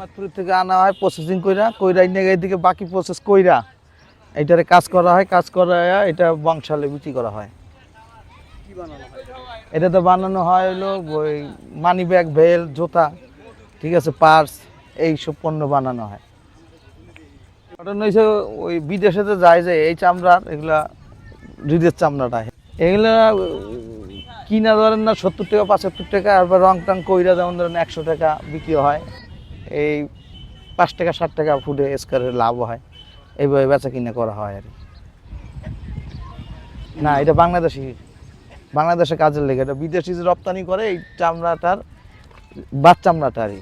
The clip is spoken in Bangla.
মাতপুর থেকে আনা হয় প্রসেসিং কইরা কইরা নিয়ে এদিকে বাকি প্রসেস কইরা এটারে কাজ করা হয় কাজ করা এটা বংশালে বিক্রি করা হয়। এটা তো বানানো হয় হলো ওই মানি ব্যাগ ভেল জুতা ঠিক আছে পার্স এইসব পণ্য বানানো হয়। ঘটনা হয়েছে ওই বিদেশে তো যায় যে এই চামড়ার এগুলা হৃদের চামড়াটা। এগুলা কিনা ধরেন না সত্তর টাকা পঁচাত্তর টাকা আর রং টং কইরা যেমন ধরেন একশো টাকা বিক্রি হয়। এই পাঁচ টাকা ষাট টাকা ফুটে স্কোয়ারের লাভ হয় এইভাবে বেচা কিনে করা হয় আর। না, এটা বাংলাদেশি বাংলাদেশে কাজের লেগে এটা বিদেশি যে রপ্তানি করে এই চামড়াটার, বাদ চামড়াটারই।